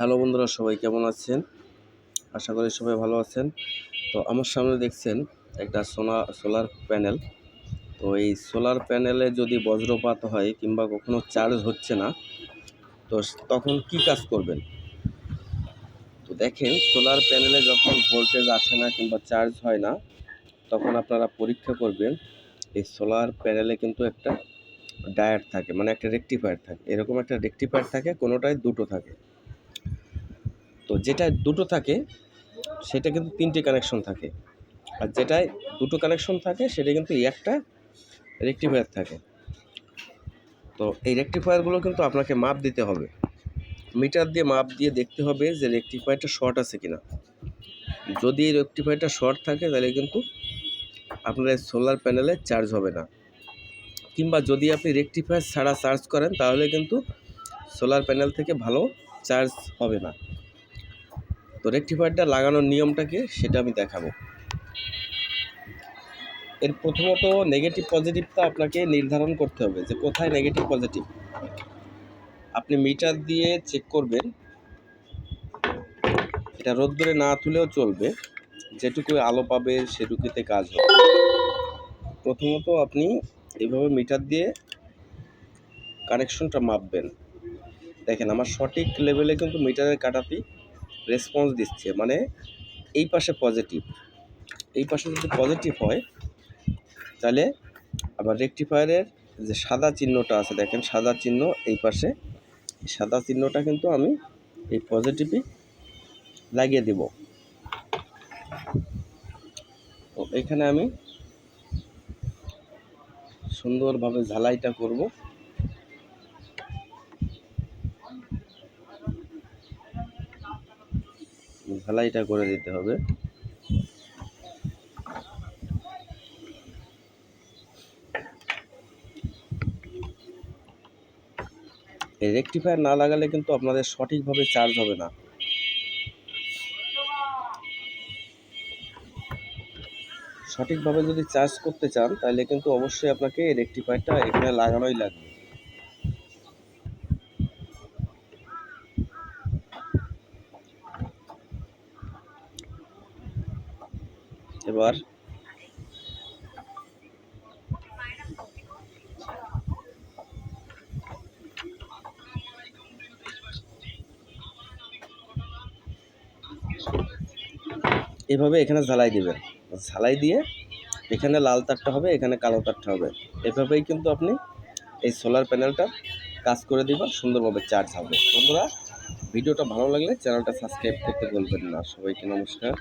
Hello বন্ধুরা, সবাই কেমন আছেন? আশা করি সবাই ভালো আছেন। তো আমার সামনে দেখছেন একটা সোনা, সোলার প্যানেল। তো এই সোলার প্যানেলে যদি বজ্রপাত হয় কিংবা কখনো চার্জ হচ্ছে না, তো তখন কি কাজ করবেন? তো দেখেন, সোলার প্যানেলে যখন ভোল্টেজ আসে না কিংবা চার্জ হয় না, তখন আপনারা পরীক্ষা করবেন, এই সোলার প্যানেলে কিন্তু একটা ডায়ার থাকে মানে একটা রেকটিফায়ার থাকে। এরকম একটা রেকটিফায়ার থাকে কোনোটায় দুটো থাকে। তো যেটায় দুটো থাকে, সেটা কিন্তু তিনটে কানেকশন থাকে। আর যেটায় দুটো কানেকশন থাকে, সেটা কিন্তু একটা রেকটিফায়ার থাকে। তো এই রেকটিফায়ারগুলো কিন্তু আপনাকে মাপ দিতে হবে। মিটার দিয়ে মাপ দিয়ে দেখতে হবে যে রেকটিফায়ারটা শর্ট আছে কিনা। যদি এই রেকটিফায়ারটা শর্ট থাকে, তাহলে কিন্তু আপনার সোলার প্যানেলে চার্জ হবে না। কিংবা যদি আপনি রেকটিফায়ার ছাড়া চার্জ করেন, তাহলে কিন্তু সোলার প্যানেল থেকে ভালো চার্জ হবে না। তো রেকটিফায়ারটা লাগানোর নিয়মটা কি সেটা আমি দেখাবো। এর প্রথমত নেগেটিভ পজিটিভটা আপনাকে নির্ধারণ করতে হবে যে কোথায় নেগেটিভ পজিটিভ আপনি মিটার দিয়ে চেক করবেন, এটা রোদ্দুরে না তুলেও চলবে যেটুকু আলো পাবে সেটুকুতে কাজ হবে। প্রথমত আপনি এইভাবে মিটার দিয়ে কানেকশনটা মাপবেন। দেখেন, আমার সঠিক লেভেলে কিন্তু মিটারের কাটাতি রেসপন্স দিচ্ছে মানে এই পাশে পজিটিভ এই পাশে যদি পজিটিভ হয়, তাহলে আবার রেকটিফায়ারের যে সাদা চিহ্নটা আছে, দেখেন সাদা চিহ্ন এই পাশে। সাদা চিহ্নটা কিন্তু আমি এই পজিটিভই লাগিয়ে দেব। তো এখানে আমি সুন্দরভাবে ঝালাইটা করব। ঝালাইটা করে দিতে হবে। রেকটিফায়ার না লাগালে কিন্তু আপনাদের সঠিকভাবে চার্জ হবে না। সঠিকভাবে যদি চার্জ করতে চান, তাহলে কিন্তু অবশ্যই আপনাকে রেকটিফায়ারটা এখানে লাগানোই লাগবে। এবার এভাবে এখানে ঝালাই দিবেন। ঝালাই দিয়ে এখানে লাল তারটা হবে, এখানে কালো তারটা হবে। এভাবেই কিন্তু আপনি এই সোলার প্যানেলটা কাজ করে দিবা সুন্দরভাবে চার্জ হবে। বন্ধুরা, ভিডিওটা ভালো লাগলে চ্যানেলটা সাবস্ক্রাইব করতে বলবেন না। সবাইকে নমস্কার।